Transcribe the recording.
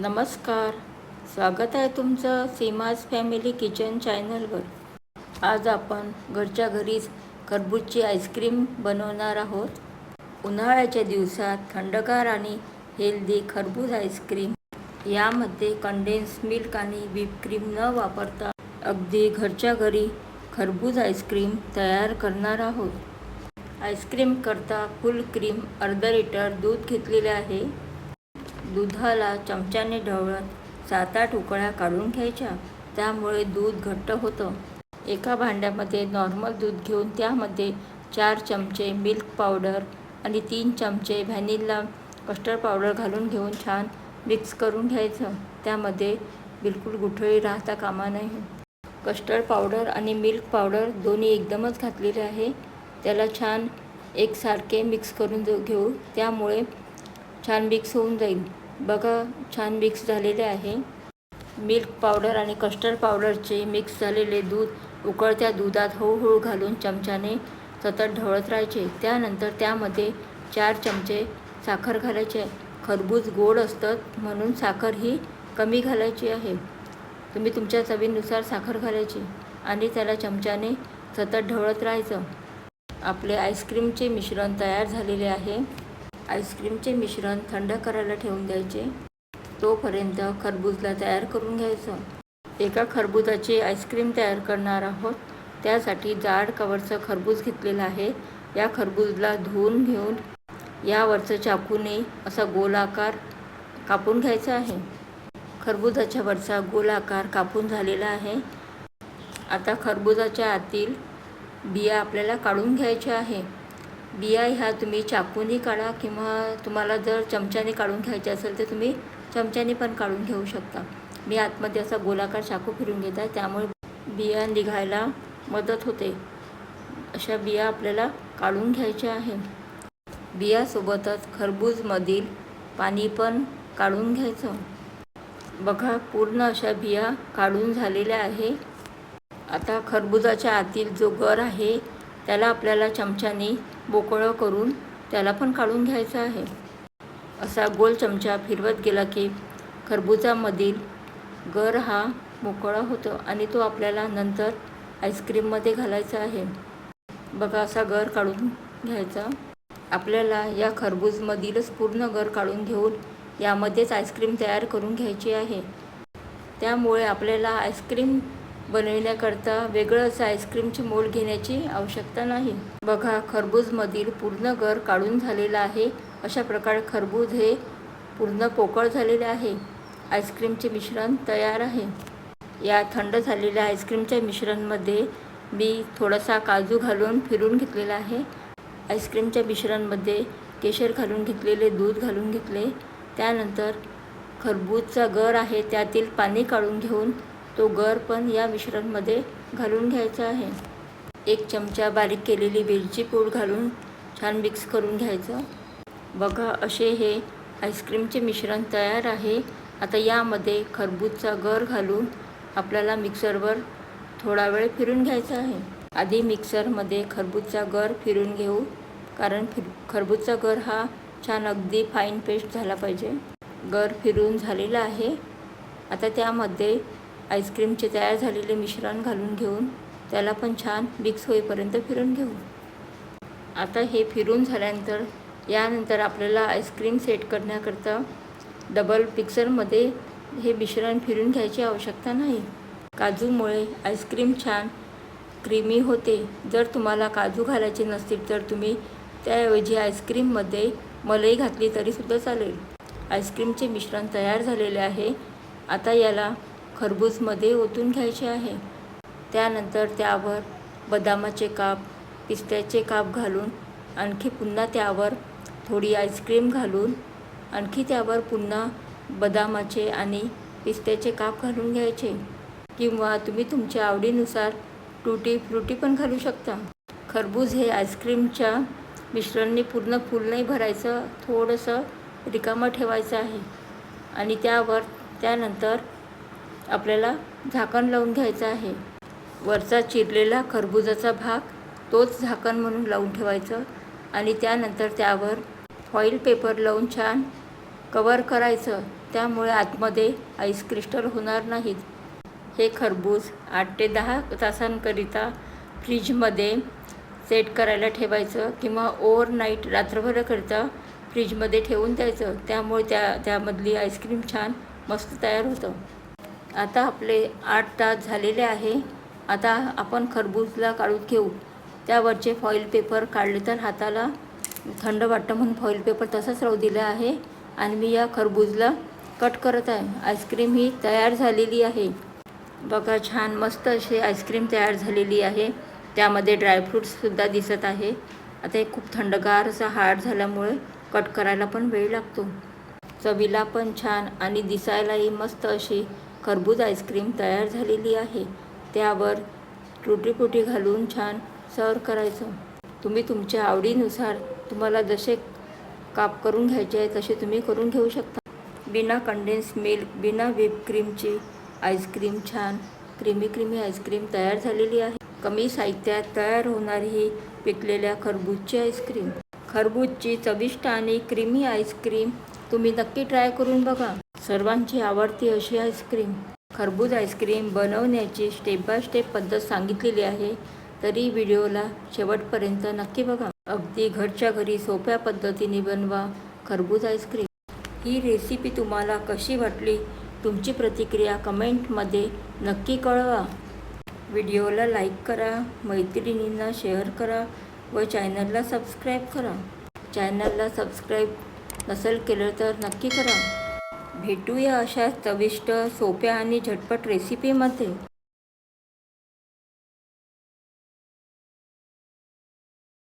नमस्कार. स्वागत आहे तुमचं सीमाज फॅमिली किचन चॅनलवर. आज आपण घरच्या घरीच खरबूजची आईस्क्रीम बनवणार आहोत. उन्हाळ्याच्या दिवसात थंडगार आणि हेल्दी खरबूज आईस्क्रीम यामध्ये कंडेन्स मिल्क आणि व्हिप क्रीम न वापरता अगदी घरच्या घरी खरबूज आईस्क्रीम तयार करणार आहोत. आईस्क्रीम करता फुल क्रीम अर्धा लिटर दूध घेतलेले आहे. दुधाला चमच्याने ढवळत सात आठ उकळ्या काढून घ्यायच्या. त्यामुळे दूध घट्ट होतं. एका भांड्यामध्ये नॉर्मल दूध घेऊन त्यामध्ये चार चमचे मिल्क पावडर आणि तीन चमचे व्हॅनिला कस्टर्ड पावडर घालून घेऊन छान मिक्स करून घ्यायचं. त्यामध्ये बिलकुल गुठळी राहता कामा नये. कस्टर्ड पावडर आणि मिल्क पावडर दोन्ही एकदमच घातलेले आहे. त्याला छान एकसारखे मिक्स करून देऊ- घेऊ. त्यामुळे छान मिक्स होऊन जाईल. बघा छान मिक्स झालेले आहे. मिल्क पावडर आणि कस्टर्ड पावडरचे मिक्स झालेले दूध उकळत्या दुधात हळूहळू घालून चमच्याने सतत ढवळत राहायचे. त्यानंतर त्यामध्ये चार चमचे साखर घालायचे. खरबूज गोड असतात म्हणून साखर ही कमी घालायची आहे. तुम्ही तुमच्या चवीनुसार साखर घालायची आणि त्याला चमच्याने सतत ढवळत राहायचं. आपले आईस्क्रीमचे मिश्रण तयार झालेले आहे. आईस्क्रीमचे मिश्रण थंड करायला ठेवून द्यायचे. तोपर्यंत खरबूजला तयार करून घ्यायचं. एका खरबुजाची आईस्क्रीम तयार करणार आहोत. त्यासाठी जाड कवरचं खरबूज घेतलेलं आहे. या खरबूजला धुवून घेऊन यावरचं चाकूने असा गोलाकार कापून घ्यायचा आहे. खरबुजाच्या वरचा गोलाकार कापून झालेला आहे. आता खरबुजाच्या आतील बिया आपल्याला काढून घ्यायच्या आहे. बिया ह्या तुम्ही चाकूनी काढा किंवा तुम्हाला जर चमच्याने काढून घ्यायचे असेल तर तुम्ही चमच्याने पण काढून घेऊ शकता. मी आतमध्ये असा गोलाकार चाकू फिरून घेत आहे त्यामुळे बिया निघायला मदत होते. अशा बिया आपल्याला काढून घ्यायच्या आहे बियासोबतच खरबूजमधील पाणी पण काढून घ्यायचं. बघा पूर्ण अशा बिया काढून झालेल्या आहे. आता खरबुजाच्या आतील जो गर आहे त्याला आपल्याला चमच्याने मोकळं करून त्याला पण काढून घ्यायचं आहे. असा गोल चमचा फिरवत गेला की खरबुजामधील गर हा मोकळा होतो आणि तो आपल्याला नंतर आईस्क्रीममध्ये घालायचा आहे. बघा असा गर काढून घ्यायचा. आपल्याला या खरबूजमधीलच पूर्ण गर काढून घेऊन यामध्येच आईस्क्रीम तयार करून घ्यायची आहे. त्यामुळे आपल्याला आईस्क्रीम बनविण्याकरता वेगळंच आईस्क्रीमची मोल घेण्याची आवश्यकता नाही. बघा खरबूजमधील पूर्ण गर काढून झालेला आहे. अशा प्रकारे खरबूज हे पूर्ण पोकळ झालेले आहे. आईस्क्रीमचे मिश्रण तयार आहे. या थंड झालेल्या आईस्क्रीमच्या मिश्रणमध्ये मी थोडासा काजू घालून फिरून घेतलेला आहे. आईस्क्रीमच्या मिश्रणमध्ये केशर घालून घेतलेले दूध घालून घेतले. त्यानंतर खरबूजचा गर आहे त्यातील पाणी काढून घेऊन तो गर पण या मिश्रणमध्ये घालून घ्यायचा आहे. एक चमचा बारीक केलेली वेलची पूड घालून छान मिक्स करून घ्यायचं. बघा असे हे आईस्क्रीमचे मिश्रण तयार आहे. आता यामध्ये खरबूजचा गर घालून आपल्याला मिक्सरवर थोडा वेळ फिरून घ्यायचा आहे. आधी मिक्सरमध्ये खरबूजचा गर फिरून घेऊ कारण फिर खरबूजचा गर हा छान अगदी फाईन पेस्ट झाला पाहिजे. गर फिरून झालेला आहे. आता त्यामध्ये आईस्क्रीमचे तयार झालेले मिश्रण घालून घेऊन त्याला पण छान मिक्स होईपर्यंत फिरून घेऊ. आता हे फिरून झाल्यानंतर यानंतर आपल्याला आईस्क्रीम सेट करण्याकरता डबल मिक्सरमध्ये हे मिश्रण फिरून घ्यायची आवश्यकता नाही. काजूमुळे आईस्क्रीम छान क्रीमी होते. जर तुम्हाला काजू घालायचे नसतील तर तुम्ही त्याऐवजी आईस्क्रीममध्ये मलई घातली तरीसुद्धा चालेल. आईस्क्रीमचे मिश्रण तयार झालेले आहे. आता याला खरबूजमध्ये ओतून घ्यायचे आहे. त्यानंतर त्यावर बदामाचे काप पिस्त्याचे काप घालून आणखी पुन्हा त्यावर थोडी आईस्क्रीम घालून आणखी त्यावर पुन्हा बदामाचे आणि पिस्त्याचे काप घालून घ्यायचे. किंवा तुम्ही तुमच्या आवडीनुसार टुटी फ्रुटी पण घालू शकता. खरबूज हे आईस्क्रीमच्या मिश्रणने पूर्ण फुल नाही भरायचं थोडंसं रिकामं ठेवायचं आहे. आणि त्यावर त्यानंतर आपल्याला झाकण लावून घ्यायचं आहे. वरचा चिरलेला खरबुजाचा भाग तोच झाकण म्हणून लावून ठेवायचं आणि त्यानंतर त्यावर फॉईल पेपर लावून छान कवर करायचं. त्यामुळे आतमध्ये आईस क्रिस्टल होणार नाहीत. हे खरबूज आठ ते दहा तासांकरिता फ्रीजमध्ये सेट करायला ठेवायचं किंवा ओव्हरनाईट रात्रभराकरिता फ्रीजमध्ये ठेवून द्यायचं. त्यामुळे त्या त्यामधली आईस्क्रीम छान मस्त तयार होतं. आता आपले आठ तास झालेले आहे. आता आपण खरबूजला काढून घेऊ. त्यावरचे फॉईल पेपर काढले तर हाताला थंड वाटतं म्हणून फॉईल पेपर तसंच राहू दिलं आहे. आणि मी या खरबूजला कट करत आहे. आईस्क्रीम ही तयार झालेली आहे. बघा छान मस्त अशी आईस्क्रीम तयार झालेली आहे. त्यामध्ये ड्रायफ्रूट्ससुद्धा दिसत आहे. आता हे खूप थंडगार असा हार्ड झाल्यामुळे कट करायला पण वेळ लागतो. चवीला पण छान आणि दिसायलाही मस्त अशी खरबूज आईस्क्रीम तयार झालेली आहे. त्यावर टुटीपुटी घालून छान सर्व करायचं. तुम्ही तुमच्या आवडीनुसार तुम्हाला जसे काप करून घ्यायचे आहे तसे तुम्ही करून घेऊ शकता. बिना कंडेन्स मिल्क बिना व्हिप क्रीमची आईस्क्रीम छान क्रीमी क्रीमी आईस्क्रीम तयार झालेली आहे. कमी साहित्यात तयार होणारी ही पिकलेल्या खरबूजची आईस्क्रीम. खरबूजची चविष्ट आणि क्रीमी आईस्क्रीम तुम्ही नक्की ट्राय करून बघा. सर्वांची आवडती अशी आईस्क्रीम. खरबूज आईस्क्रीम बनवण्याची स्टेप बाय स्टेप पद्धत सांगितलेली आहे. तरी व्हिडिओला शेवटपर्यंत नक्की बघा. अगदी घरच्या घरी सोप्या पद्धतीने बनवा खरबूज आईस्क्रीम. ही रेसिपी तुम्हाला कशी वाटली? तुमची प्रतिक्रिया कमेंटमध्ये नक्की कळवा. व्हिडिओला लाईक करा मैत्रिणींना शेअर करा व चॅनलला सबस्क्राईब करा. चॅनलला सबस्क्राईब नसेल केलं तर नक्की करा. भेटूया अशा चविष्ट सोप्या आणि झटपट रेसिपीमध्ये